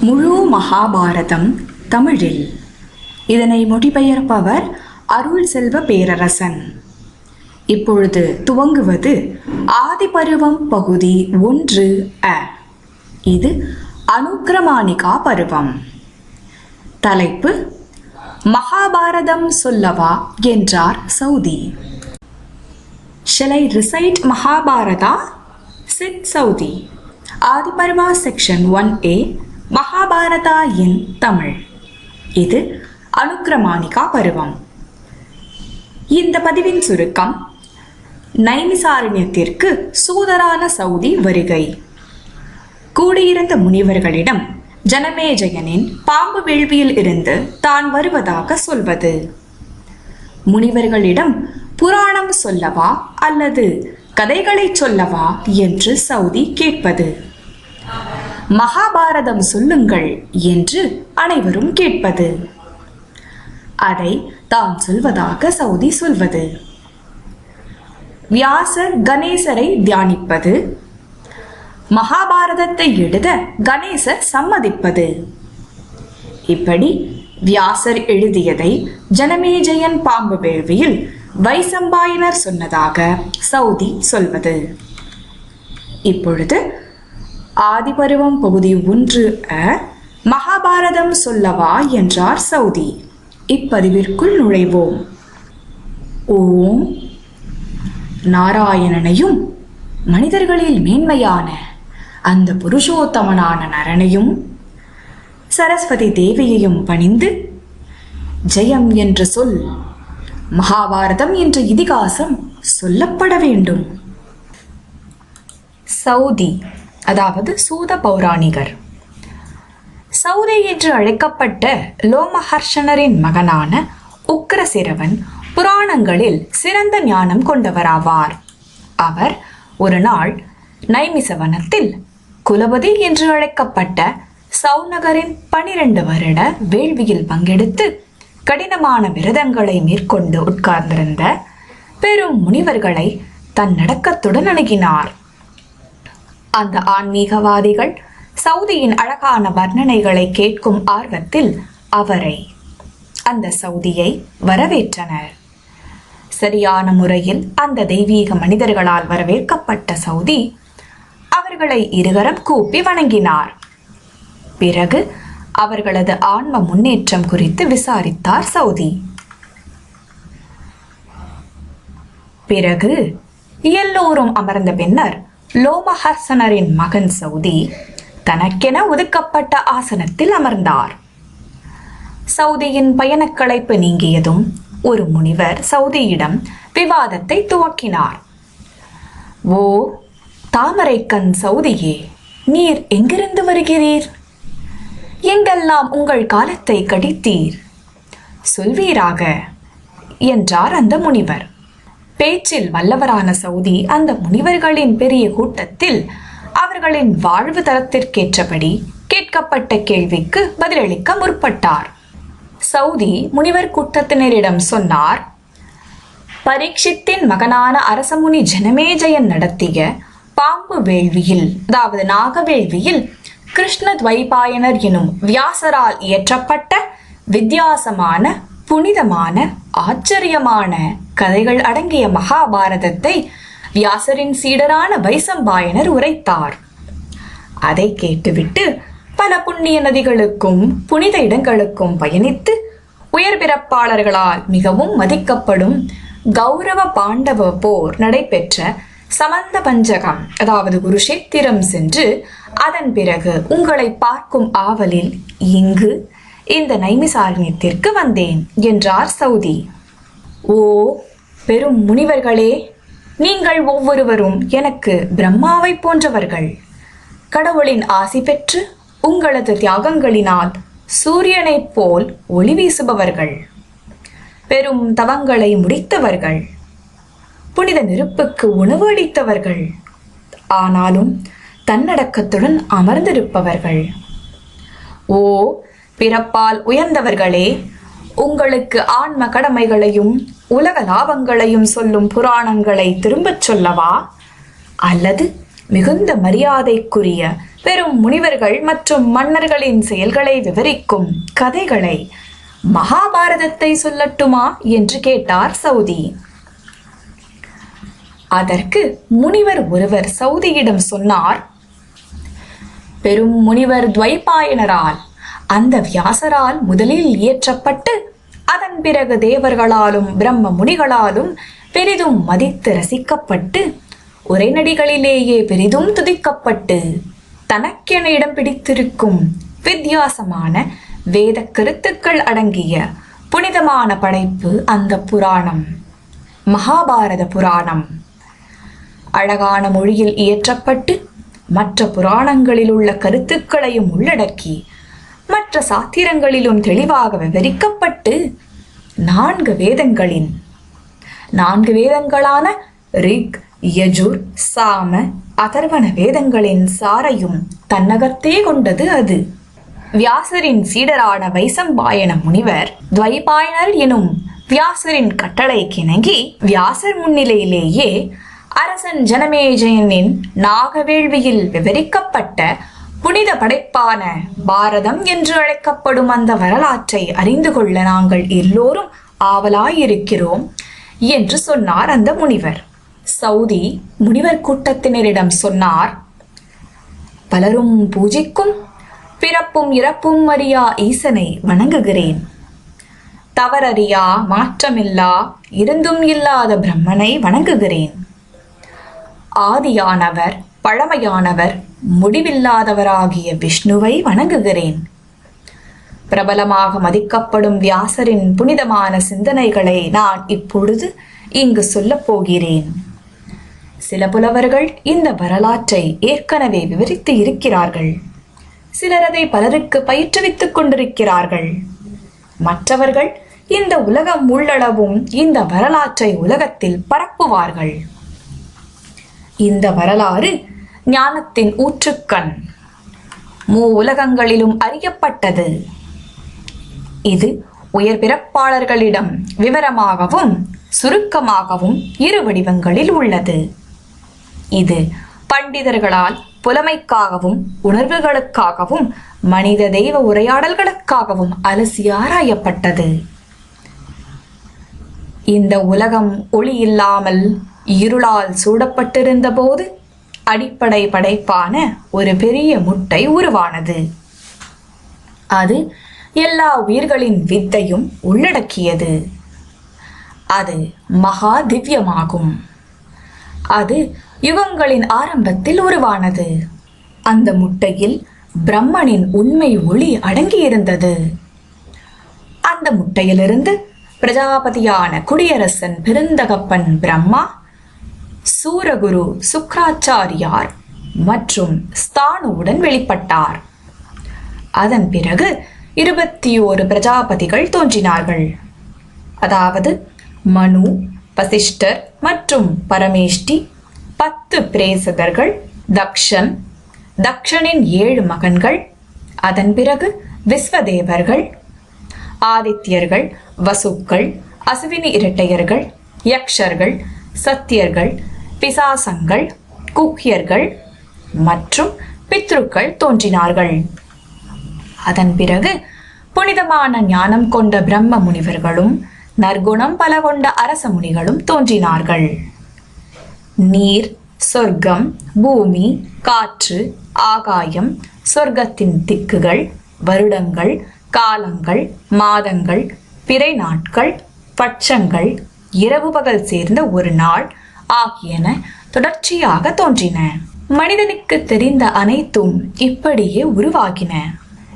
முழு மகாபாரதம் தமிழில். இதனை மொழிபெயர்ப்பவர் அருள் செல்வ பேரரசன். இப்பொழுது துவங்குவது ஆதிபருவம் பகுதி ஒன்று அ. இது அனுக்கிரமானிகா பருவம். தலைப்பு மகாபாரதம் சொல்லவா? என்றார் Sauti Shall I recite Mahabharata? said Saudi. Section section 1a Mahabharata என் தமிழ். இது அனுக்கிரமாணிகா பருவம். இந்த பதிவின் சுருக்கம் நைமிசாரண்யத்திற்கு சூதரான சவுதி வருகை. கூடியிருந்த முனிவர்களிடம் ஜனமேஜயனின் பாம்பு வேள்வியில் இருந்து தான் வருவதாக சொல்வது. முனிவர்களிடம் புராணம் சொல்லவா அல்லது கதைகளை சொல்லவா என்று சவுதி கேட்பது. மகாபாரதம் சொல்லுங்கள் என்று அனைவரும் கேட்பது. அதை தான் சொல்வதாக சவுதி சொல்வது. வியாசர் கணேசரை தியானிப்பது. மகாபாரதத்தை எழுத கணேசர் சம்மதிப்பது. இப்படி வியாசர் எழுதியதை ஜனமேஜயன் பாம்பு வேள்வியில் வைசம்பாயினர் சொன்னதாக சவுதி சொல்வது. இப்பொழுது ஆதிபருவம் பகுதி ஒன்று அ மகாபாரதம் சொல்லவா என்றார் சவுதி இப்பதிவிற்குள் நுழைவோம். ஓம். நாராயணனையும் மனிதர்களில் மேன்மையான அந்த புருஷோத்தமனான நரனையும் சரஸ்வதி தேவியையும் பணிந்து ஜெயம் என்ற சொல் மகாபாரதம் என்ற இதிகாசம் சொல்லப்பட வேண்டும். சவுதி அதாவது சூத பௌராணிகர். சௌதை என்று அழைக்கப்பட்ட லோமஹர்ஷனரின் மகனான உக்ரசிரவன் புராணங்களில் சிறந்த ஞானம் கொண்டவராவார். அவர் ஒரு நாள் நைமிசவனத்தில் குலபதி என்று அழைக்கப்பட்ட சௌநகரின் பனிரெண்டு வருட வேள்வியில் பங்கெடுத்து கடினமான விரதங்களை மேற்கொண்டு உட்கார்ந்திருந்த பெரும் முனிவர்களை தன் நடக்கத்துடன் அணுகினார். அந்த ஆன்மீகவாதிகள் சவுதியின் அழகான வர்ணனைகளை கேட்கும் ஆர்வத்தில் அவரை அந்த சவுதியை வரவேற்றனர். சரியான முறையில் அந்த தெய்வீக மனிதர்களால் வரவேற்கப்பட்ட சவுதி அவர்களை இருகரம் கூப்பி வணங்கினார். பிறகு அவர்களது ஆன்ம முன்னேற்றம் குறித்து விசாரித்தார் சவுதி. பிறகு எல்லோரும் அமர்ந்த பின்னர் லோமஹர்சனரின் மகன் சவுதி தனக்கென ஒதுக்கப்பட்ட ஆசனத்தில் அமர்ந்தார். சவுதியின் பயணக்களைப்பு நீங்கியதும் ஒரு முனிவர் சவுதியிடம் விவாதத்தை துவக்கினார். ஓ தாமரைக்கண் சவுதியே நீர் எங்கிருந்து வருகிறீர்? எங்கெல்லாம் உங்கள் காலத்தை கடித்தீர்? சொல்வீராக என்றார் அந்த முனிவர். பேச்சில் வல்லவரான சவுதி அந்த முனிவர்களின் பெரிய கூட்டத்தில் அவர்களின் வாழ்வு தரத்திற்கேற்றபடி கேட்கப்பட்ட கேள்விக்கு பதிலளிக்க முற்பட்டார். சவுதி முனிவர் கூட்டத்தினரிடம் சொன்னார் பரீட்சித்தின் மகனான அரசமுனி ஜனமேஜயன் நடத்திய பாம்பு வேள்வியில் அதாவது நாகவேள்வியில் கிருஷ்ண துவைபாயனர் எனும் வியாசரால் இயற்றப்பட்ட வித்தியாசமான புனிதமான ஆச்சரியமான கதைகள் அடங்கிய மகாபாரதத்தை வியாசரின் சீடரான வைசம்பாயனர் உரைத்தார். அதை கேட்டுவிட்டு பல புண்ணிய நதிகளுக்கும் புனித இடங்களுக்கும் பயணித்து உயர் பிறப்பாளர்களால் மிகவும் மதிக்கப்படும் கௌரவ பாண்டவ போர் நடைபெற்ற சமந்த பஞ்சகம் அதாவது குருஷேத்திரம் சென்று அதன் பிறகு உங்களை பார்க்கும் ஆவலில் இங்கு இந்த நைமிசாரண்யத்திற்கு வந்தேன் என்றார் சவுதி. ஓ பெரும் முனிவர்களே நீங்கள் ஒவ்வொருவரும் எனக்கு பிரம்மாவை போன்றவர்கள். கடவுளின் ஆசி பெற்று உங்களது தியாகங்களினால் சூரியனைப் போல் ஒளி வீசுபவர்கள். பெரும் தவங்களை முடித்தவர்கள். புனித நெருப்புக்கு உணவு அளித்தவர்கள். ஆனாலும் தன்னடக்கத்துடன் அமர்ந்திருப்பவர்கள். ஓ பிறப்பால் உயர்ந்தவர்களே உங்களுக்கு ஆன்ம கடமைகளையும் உலக லாபங்களையும் சொல்லும் புராணங்களை திரும்பச் சொல்லவா? அல்லது மிகுந்த மரியாதைக்குரிய பெரும் முனிவர்கள் மற்றும் மன்னர்களின் செயல்களை விவரிக்கும் கதைகளை மகாபாரதத்தை சொல்லட்டுமா என்று கேட்டார் சவுதி. அதற்கு முனிவர் ஒருவர் சவுதியிடம் சொன்னார் பெரும் முனிவர் துவைபாயனரால் அந்த வியாசரால் முதலில் இயற்றப்பட்டு அதன் பிறகு தேவர்களாலும் பிரம்ம முனிகளாலும் பெரிதும் மதித்து ரசிக்கப்பட்டு உரைநடிகளிலேயே பெரிதும் துதிக்கப்பட்டு தனக்கென இடம் பிடித்திருக்கும் வித்தியாசமான வேத கருத்துக்கள் அடங்கிய புனிதமான படைப்பு அந்த புராணம். மகாபாரத புராணம். அழகான மொழியில் இயற்றப்பட்டு மற்ற புராணங்களில் உள்ள கருத்துக்களையும் உள்ளடக்கி மற்ற சாத்திரங்களிலும் தெளிவாக விவரிக்கப்பட்டு நான்கு வேதங்களின் நான்கு வேதங்களான ரிக் யஜுர் சாம அதர்வன வேதங்களின் சாரையும் தன்னகத்தே கொண்டது அது. வியாசரின் சீடரான வைசம்பாயன முனிவர் துவைபாயனர் எனும் வியாசரின் கட்டளை கிணங்கி வியாசர் முன்னிலையிலேயே அரசன் ஜனமேஜயனின் நாகவேள்வியில் விவரிக்கப்பட்ட புனித படைப்பான பாரதம் என்று அழைக்கப்படும் அந்த வரலாற்றை அறிந்து கொள்ள நாங்கள் எல்லோரும் ஆவலாயிருக்கிறோம் என்று சொன்னார் அந்த முனிவர். சவுதி முனிவர் கூட்டத்தினரிடம் சொன்னார் பலரும் பூஜிக்கும் பிறப்பும் இறப்பும் அறியா ஈசனை வணங்குகிறேன். தவறறியா மாற்றமில்லா இருந்தும் இல்லாத பிரம்மனை வணங்குகிறேன். ஆதியானவர் பழமையானவர் முடிவில்லாதவராகிய விஷ்ணுவை வணங்குகிறேன். பிரபலமாக மதிக்கப்படும் வியாசரின் புனிதமான சிந்தனைகளை நான் இப்பொழுது இங்கு சொல்லப் போகிறேன். சில புலவர்கள் இந்த வரலாற்றை ஏற்கனவே விவரித்து இருக்கிறார்கள். சிலர் அதை பலருக்கு பயிற்றுவித்துக் கொண்டிருக்கிறார்கள். மற்றவர்கள் இந்த உலகம் உள்ளளவும் இந்த வரலாற்றை உலகத்தில் பரப்புவார்கள். இந்த வரலாறு ஞானத்தின் ஊற்றுக்கண் மூ உலகங்களிலும் அறியப்பட்டது. இது உயர் பிறப்பாளர்களிடம் விவரமாகவும் சுருக்கமாகவும் இரு வடிவங்களில் உள்ளது. இது பண்டிதர்களால் புலமைக்காகவும் உணர்வுகளுக்காகவும் மனித தெய்வ உரையாடல்களுக்காகவும் அலசி ஆராயப்பட்டது. இந்த உலகம் ஒளி இல்லாமல் இருளால் சூடப்பட்டிருந்த போது அடிப்படை படைப்பான ஒரு பெரிய முட்டை உருவானது. அது எல்லா உயிர்களின் வித்தையும் உள்ளடக்கியது. அது மகா திவ்யமாகும் அது யுகங்களின் ஆரம்பத்தில் உருவானது. அந்த முட்டையில் பிரம்மனின் உண்மை ஒளி அடங்கியிருந்தது. அந்த முட்டையிலிருந்து பிரஜாபதியான குடியரசன் பெருந்தகப்பன் பிரம்மா சூரகுரு சுக்ராச்சாரியார் மற்றும் ஸ்தானுவுடன் வெளிப்பட்டார். அதன் பிறகு இருபத்தி ஓரு பிரஜாபதிகள் தோன்றினார்கள். அதாவது மனு வசிஷ்டர் மற்றும் பரமேஷ்டி பத்து பிரேசகர்கள் தக்ஷன் தக்ஷனின் ஏழு மகன்கள் அதன் பிறகு விஸ்வதேவர்கள் ஆதித்யர்கள் வசுக்கள் அசுவினி இரட்டையர்கள் யக்ஷர்கள் சத்தியர்கள் பிசாசங்கள் குக்கியர்கள் மற்றும் பித்ருக்கள் தோன்றினார்கள். அதன் பிறகு புனிதமான ஞானம் கொண்ட பிரம்ம முனிவர்களும் நற்குணம் பல கொண்ட அரச முனிகளும் தோன்றினார்கள். நீர் சொர்க்கம் பூமி காற்று ஆகாயம் சொர்க்கத்தின் திக்குகள் வருடங்கள் காலங்கள் மாதங்கள் பிறை நாட்கள் பட்சங்கள் இரவு பகல் சேர்ந்த ஒரு நாள் ஆகியன தொடர்ச்சியாக தோன்றின. மனிதனுக்கு தெரிந்த அனைத்தும் இப்படியே உருவாகின.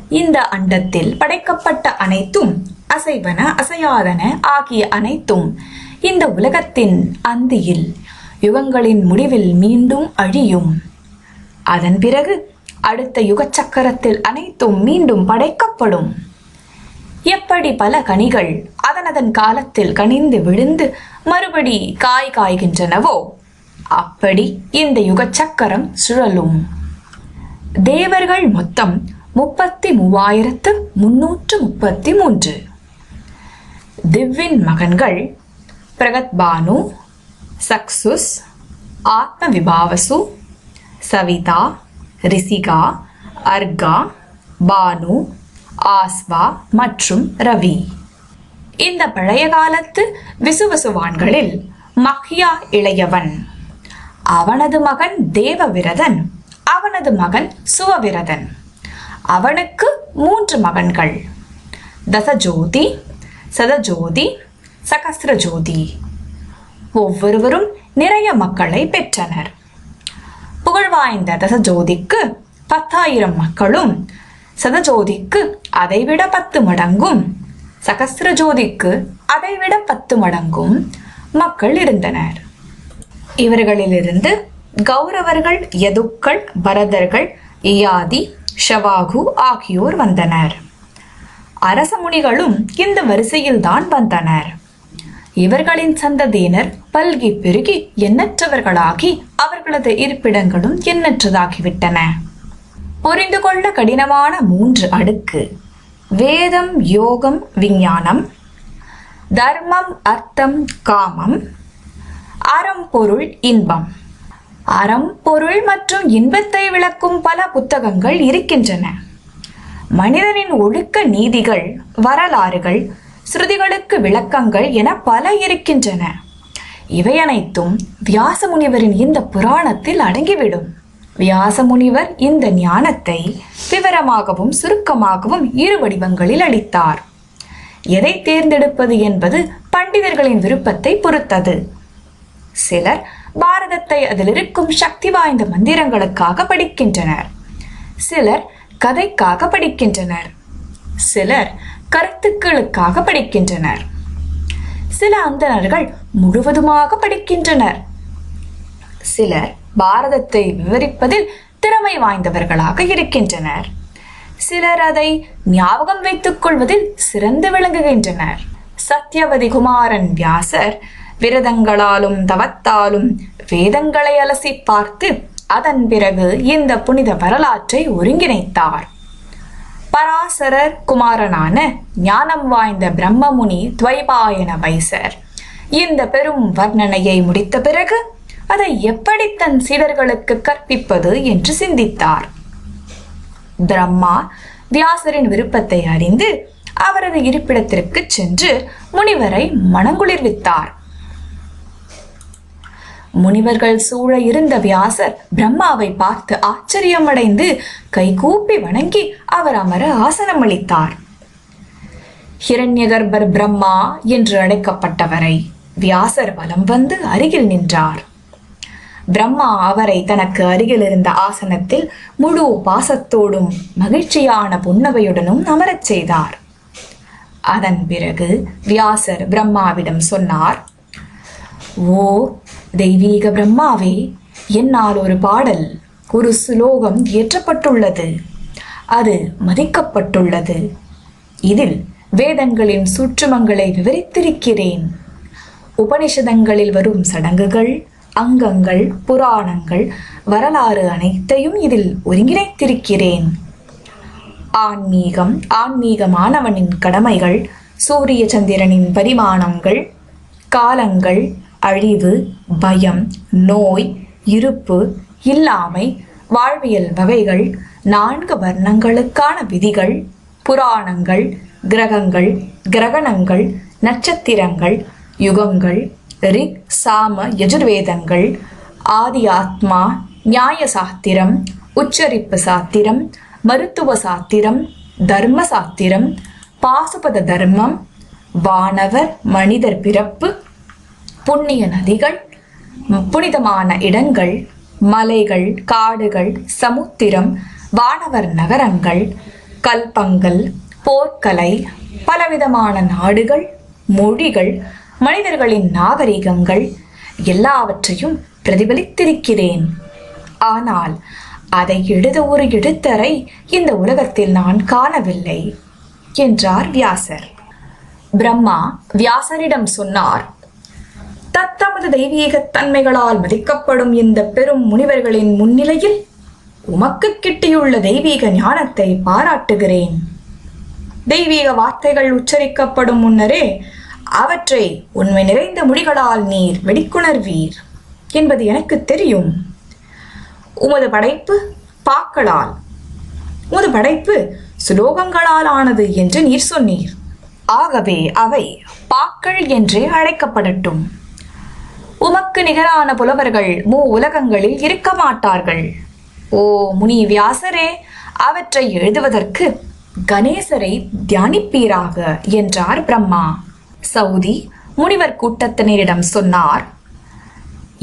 இந்த அண்டத்தில் படைக்கப்பட்ட அனைத்தும் அசைவன அசையாதன ஆகிய அனைத்தும் இந்த உலகத்தின் அந்தியில் யுகங்களின் முடிவில் மீண்டும் அழியும். அதன் பிறகு அடுத்த யுகச்சக்கரத்தில் அனைத்தும் மீண்டும் படைக்கப்படும். எப்படி பல கனிகள் அதனதன் காலத்தில் கனிந்து விழுந்து மறுபடி காய் காய்கின்றனவோ அப்படி இந்த யுகச்சக்கரம் சுழலும். தேவர்கள் மொத்தம் முப்பத்தி மூவாயிரத்து முன்னூற்று முப்பத்தி மூன்று திவ்வின் மகன்கள் பிரகத்பானு சக்சுஸ் ஆத்ம விபாவசு சவிதா ரிசிகா அர்கா பானு ஆஸ்வா மற்றும் ரவி. இந்த பழைய காலத்து விசுவசுவான்களில் மஹ்யா இளையவன். அவனது மகன் தேவவிரதன் அவனது மகன் சுவவிரதன். அவனுக்கு மூன்று மகன்கள். தசஜோதி சதஜோதி சகஸ்ரஜோதி ஒவ்வொருவரும் நிறைய மக்களை பெற்றனர். புகழ்வாய்ந்த தசஜோதிக்கு பத்தாயிரம் மக்களும் சதஜோதிக்கு அதைவிட பத்து மடங்கும். சகஸ்ரஜோதிக்கு அதைவிட பத்து மடங்கும் மக்கள் இருந்தனர். இவர்களிலிருந்து கௌரவர்கள் யதுக்கள் பரதர்கள் இயாதி ஷவாகு ஆகியோர் வந்தனர். அரச முனிகளும் இந்த வரிசையில்தான் வந்தனர். இவர்களின் சந்ததியினர் பல்கி பெருகி எண்ணற்றவர்களாகி அவர்களது இருப்பிடங்களும் எண்ணற்றதாகிவிட்டன. புரிந்து கொள்ள கடினமான மூன்று அடுக்கு. வேதம் யோகம் விஞ்ஞானம். தர்மம் அர்த்தம் காமம். அறம் பொருள் இன்பம். அறம் பொருள் மற்றும் இன்பத்தை விளக்கும் பல புத்தகங்கள் இருக்கின்றன. மனிதனின் ஒழுக்க நீதிகள் வரலாறுகள் ஸ்ருதிகளுக்கு விளக்கங்கள் என பல இருக்கின்றன. இவை அனைத்தும் வியாச முனிவரின் இந்த புராணத்தில் அடங்கிவிடும். வியாச முனிவர் இந்த ஞானத்தை விவரமாகவும் சுருக்கமாகவும் இரு வடிவங்களில் அளித்தார். எதை தேர்ந்தெடுப்பது என்பது பண்டிதர்களின் விருப்பத்தை பொறுத்தது. சிலர் பாரதத்தை அதில் இருக்கும் சக்தி வாய்ந்த மந்திரங்களுக்காக படிக்கின்றனர். சிலர் கதைக்காக படிக்கின்றனர். சிலர் கருத்துக்களுக்காக படிக்கின்றனர். சில அந்தணர்கள் முழுவதுமாக படிக்கின்றனர். சிலர் பாரதத்தை விவரிப்பதில் திறமை வாய்ந்தவர்களாக இருக்கின்றனர். சிலர் அதை ஞாபகம் வைத்துக் கொள்வதில் சிறந்து விளங்குகின்றனர். சத்யவதி குமாரன் வியாசர் விரதங்களாலும் தவத்தாலும் வேதங்களை அலசி பார்த்து அதன் பிறகு இந்த புனித வரலாற்றை ஒருங்கிணைத்தார். பராசரர் குமாரனான ஞானம் வாய்ந்த பிரம்மமுனி துவைபாயன வைசர். இந்த பெரும் வர்ணனையை முடித்த பிறகு அதை எப்படி தன் சீடர்களுக்கு கற்பிப்பது என்று சிந்தித்தார். பிரம்மா வியாசரின் விருப்பத்தை அறிந்து அவரது இருப்பிடத்திற்கு சென்று முனிவரை மனங்குளிர்வித்தார் முனிவர்கள் சூழ இருந்த வியாசர் பிரம்மாவை பார்த்து ஆச்சரியமடைந்து கைகூப்பி வணங்கி அவர் அமர ஆசனம் அளித்தார் ஹிரண்யகர்பர் பிரம்மா என்று அழைக்கப்பட்டவரை வியாசர் வலம் வந்து அருகில் நின்றார். பிரம்மா அவரை தனக்கு அருகில் இருந்த ஆசனத்தில் முழு பாசத்தோடும் மகிழ்ச்சியான புன்னகையுடனும் அமரச் செய்தார். அதன் பிறகு வியாசர் பிரம்மாவிடம் சொன்னார் ஓ தெய்வீக பிரம்மாவே என்னால் ஒரு பாடல் ஒரு சுலோகம் இயற்றப்பட்டுள்ளது. அது மதிக்கப்பட்டுள்ளது. இதில் வேதங்களின் சூற்றுமங்களை விவரித்திருக்கிறேன். உபனிஷதங்களில் வரும் சடங்குகள் அங்கங்கள் புராணங்கள் வரலாறு அனைத்தையும் இதில் ஒருங்கிணைத்திருக்கிறேன். ஆன்மீகம் ஆன்மீகமானவனின் கடமைகள் சூரிய சந்திரனின் பரிமாணங்கள் காலங்கள் அழிவு பயம் நோய் இருப்பு இல்லாமை வாழ்வியல் வகைகள் நான்கு வர்ணங்களுக்கான விதிகள் புராணங்கள் கிரகங்கள் கிரகணங்கள் நட்சத்திரங்கள் யுகங்கள் ரிக் சாம யஜுர்வேதங்கள் ஆதி ஆத்மா நியாய சாத்திரம் உச்சரிப்பு சாத்திரம் மருத்துவ சாத்திரம் தர்ம சாத்திரம் பாசுபத தர்மம் வானவர் மனிதர் பிறப்பு புண்ணிய நதிகள் புனிதமான இடங்கள் மலைகள் காடுகள் சமுத்திரம் வானவர் நகரங்கள் கல்பங்கள் போர்க்கலை பலவிதமான நாடுகள் மொழிகள் மனிதர்களின் நாகரிகங்கள் எல்லாவற்றையும் பிரதிபலித்திருக்கிறேன். ஆனால் அதை எழுத ஒரு எழுத்தரை இந்த உலகத்தில் நான் காணவில்லை என்றார் வியாசர். பிரம்மா வியாசரிடம் சொன்னார் தத்தமது தெய்வீகத் தன்மைகளால் மதிக்கப்படும் இந்த பெரும் முனிவர்களின் முன்னிலையில் உமக்கு கிட்டியுள்ள தெய்வீக ஞானத்தை பாராட்டுகிறேன். தெய்வீக வார்த்தைகள் உச்சரிக்கப்படும் முன்னரே அவற்றை உண்மை நிறைந்த முடிகளால் நீர் வெடிக்குணர்வீர் என்பது எனக்கு தெரியும். உமது படைப்பு பாக்களால் உமது படைப்பு சுலோகங்களால் ஆனது என்று நீர் சொன்னீர். ஆகவே அவை பாக்கள் என்றே அழைக்கப்படட்டும். உமக்கு நிகரான புலவர்கள் மூ உலகங்களில் இருக்க மாட்டார்கள். ஓ முனி வியாசரே அவற்றை எழுதுவதற்கு கணேசரை தியானிப்பீராக என்றார் பிரம்மா. சவுதி முனிவர் கூட்டத்தினரிடம் சொன்னார்.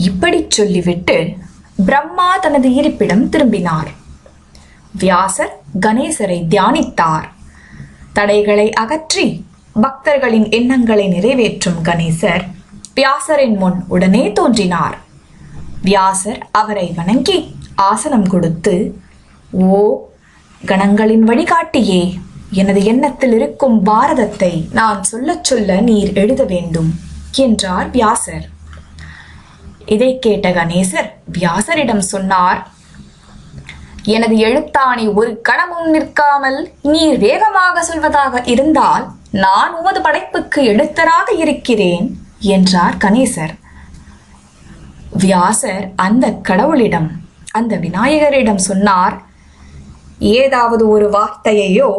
இப்படிச் சொல்லிவிட்டு பிரம்மா தனது இருப்பிடம் திரும்பினார். வியாசர் கணேசரை தியானித்தார். தடைகளை அகற்றி பக்தர்களின் எண்ணங்களை நிறைவேற்றும் கணேசர் வியாசரின் முன் உடனே தோன்றினார். வியாசர் அவரை வணங்கி ஆசனம் கொடுத்து ஓ கணங்களின் வழிகாட்டியே எனது எண்ணத்தில் இருக்கும் பாரதத்தை நான் சொல்லச் சொல்ல நீர் எழுத வேண்டும் என்றார் வியாசர். இதை கேட்ட கணேசர் வியாசரிடம் சொன்னார் எனது எழுத்தாணி ஒரு கணமும் நிற்காமல் நீர் வேகமாக சொல்வதாக இருந்தால் நான் உமது படைப்புக்கு எழுத்தராக இருக்கிறேன் என்றார் கணேசர். வியாசர் அந்த கடவுளிடம் அந்த விநாயகரிடம் சொன்னார் ஏதாவது ஒரு வார்த்தையையோ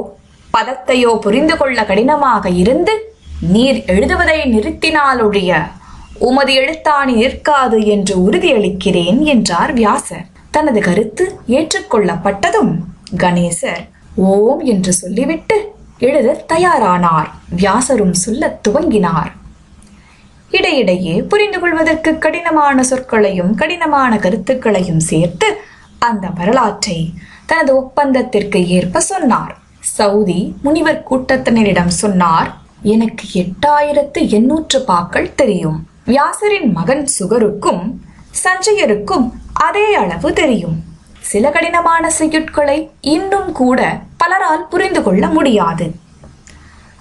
பதத்தையோ புரிந்து கொள்ள கடினமாக இருந்து நீர் எழுதுவதை நிறுத்தினாலொழிய உமது எழுத்தாணி நிற்காது என்று உறுதியளிக்கிறேன் என்றார் வியாசர். தனது கருத்து ஏற்றுக்கொள்ளப்பட்டதும் கணேசர் ஓம் என்று சொல்லிவிட்டு எழுத தயாரானார். வியாசரும் சொல்லத் துவங்கினார். இடையிடையே புரிந்து கொள்வதற்கு கடினமான சொற்களையும் கடினமான கருத்துக்களையும் சேர்த்து அந்த வரலாற்றை தனது ஒப்பந்தத்திற்கு ஏற்ப சொன்னார். சவுதி முனிவர் கூட்டத்தினரிடம் சொன்னார் எனக்கு எட்டாயிரத்து எண்ணூற்று பாக்கள் தெரியும். வியாசரின் மகன் சுகருக்கும் சஞ்சயருக்கும் அதே அளவு தெரியும். சில கடினமான செய்யுட்களை இன்னும் கூட பலரால் புரிந்து கொள்ள முடியாது.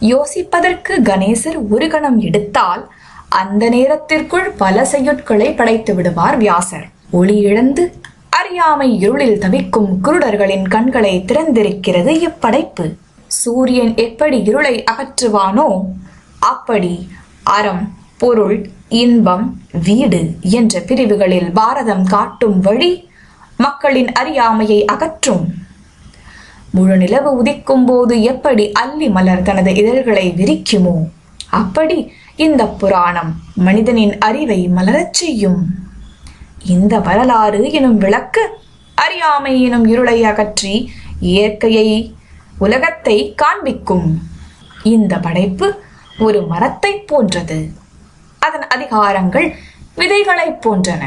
யோசிப்பதற்கு கணேசர் ஒரு கணம் எடுத்தால் அந்த நேரத்திற்குள் பல செய்யுட்களை படைத்து விடுவார் வியாசர். ஒளி இழந்து அறியாமை இருளில் தவிக்கும் குருடர்களின் கண்களை திறந்திருக்கிறது இப்படைப்பு. சூரியன் எப்படி இருளை அகற்றுவானோ அப்படி அறம் பொருள் இன்பம் வீடு என்ற பிரிவுகளில் பாரதம் காட்டும் வழி மக்களின் அறியாமையை அகற்றும். முழு நிலவு உதிக்கும் போது எப்படி அல்லி மலர் தனது இதழ்களை விரிக்குமோ அப்படி இந்த புராணம் மனிதனின் அறிவை மலரச் செய்யும். இந்த வரலாறு எனும் விளக்கு அறியாமை எனும் இருளை அகற்றி இயற்கையை உலகத்தை காண்பிக்கும். இந்த படைப்பு ஒரு மரத்தைப் போன்றது. அதன் அதிகாரங்கள் விதைகளைப் போன்றன.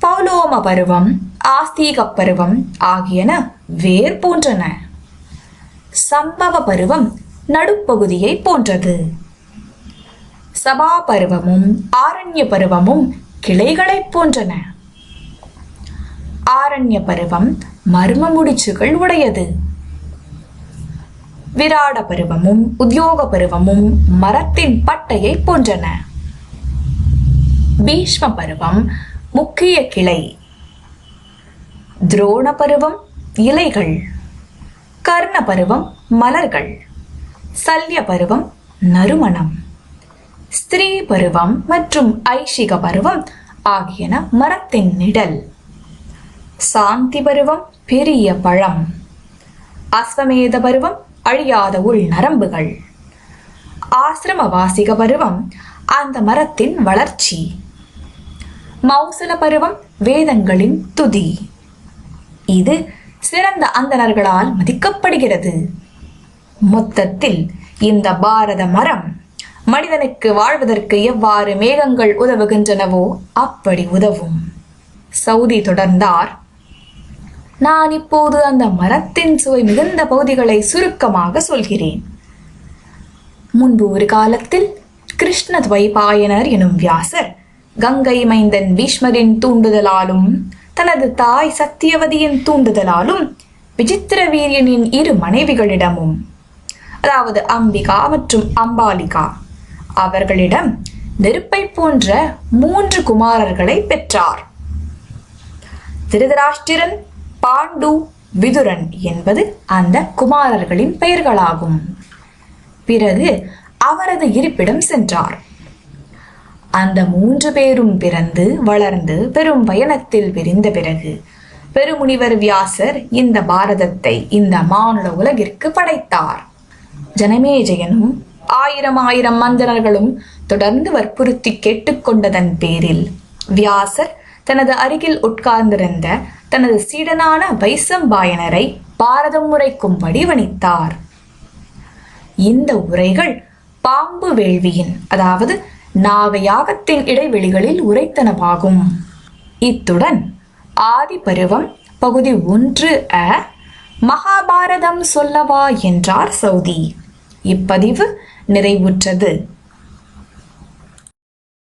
பௌலோம பருவம் ஆஸ்தீக பருவம் ஆகியன வேர் போன்றன. சம்பவ பருவம் நடுப்பகுதியை போன்றது. சபா பருவமும் ஆரண்ய பருவமும் கிளைகளைப் போன்றன. ஆரண்ய பருவம் மர்ம முடிச்சுகள் உடையது. விராட பருவமும் உத்தியோக பருவமும் மரத்தின் பட்டையை போன்றன. பீஷ்ம பருவம் முக்கிய கிளை. துரோண பருவம் இலைகள். கர்ண பருவம் மலர்கள். சல்ய பருவம் நறுமணம். ஸ்திரீ பருவம் மற்றும் ஐஷிக பருவம் ஆகியன மரத்தின் நிழல். சாந்தி பருவம் பெரிய பழம். அஸ்வமேத பருவம் அழியாத உள் நரம்புகள். ஆசிரம வாசிக பருவம் அந்த மரத்தின் வளர்ச்சி. மௌசல பருவம் வேதங்களின் துதி. இது சிறந்த அந்தணர்களால் மதிக்கப்படுகிறது. மொத்தத்தில் இந்த பாரத மரம் மனிதனுக்கு வாழ்வதற்கு எவ்வாறு மேகங்கள் உதவுகின்றனவோ அப்படி உதவும். சவுதி தொடர்ந்தார். நான் இப்போது அந்த மரத்தின் சுவை மிகுந்த பகுதிகளை சுருக்கமாக சொல்கிறேன். முன்பு ஒரு காலத்தில் கிருஷ்ண துவைபாயனர் எனும் வியாசர் கங்கை மைந்தன் பீஷ்மரின் தூண்டுதலாலும் தனது தாய் சத்தியவதியின் தூண்டுதலாலும் விசித்திர வீரியனின் இரு மனைவிகளிடமும் அதாவது அம்பிகா மற்றும் அம்பாலிகா அவர்களிடம் நெருப்பை போன்ற மூன்று குமாரர்களை பெற்றார். திருதராஷ்டிரன் பாண்டு விதுரன் என்பது அந்த குமாரர்களின் பெயர்களாகும். பிறகு அவரது இருப்பிடம் சென்றார். அந்த மூன்று பேரும் பிறந்து வளர்ந்து பெரும் பயணத்தில் விரிந்த பிறகு பெருமுனிவர் வியாசர் இந்த பாரதத்தை இந்த மானுட உலகிற்கு படைத்தார். ஜனமேஜயனும் ஆயிரம் ஆயிரம் மந்திரர்களும் தொடர்ந்து வற்புறுத்தி கேட்டுக்கொண்டதன் பேரில் வியாசர் தனது அருகில் உட்கார்ந்திருந்த தனது சீடனான வைசம்பாயனரை பாரதம் உரைக்கும்படி வணித்தார். இந்த உரைகள் பாம்பு வேள்வியின் அதாவது நாகயாகத்தின் இடைவெளிகளில் உரைத்தனவாகும். இத்துடன் ஆதி பருவம் பகுதி ஒன்று அ மகாபாரதம் சொல்லவா என்றார் சௌதி. இப்பதிவு நிறைவுற்றது.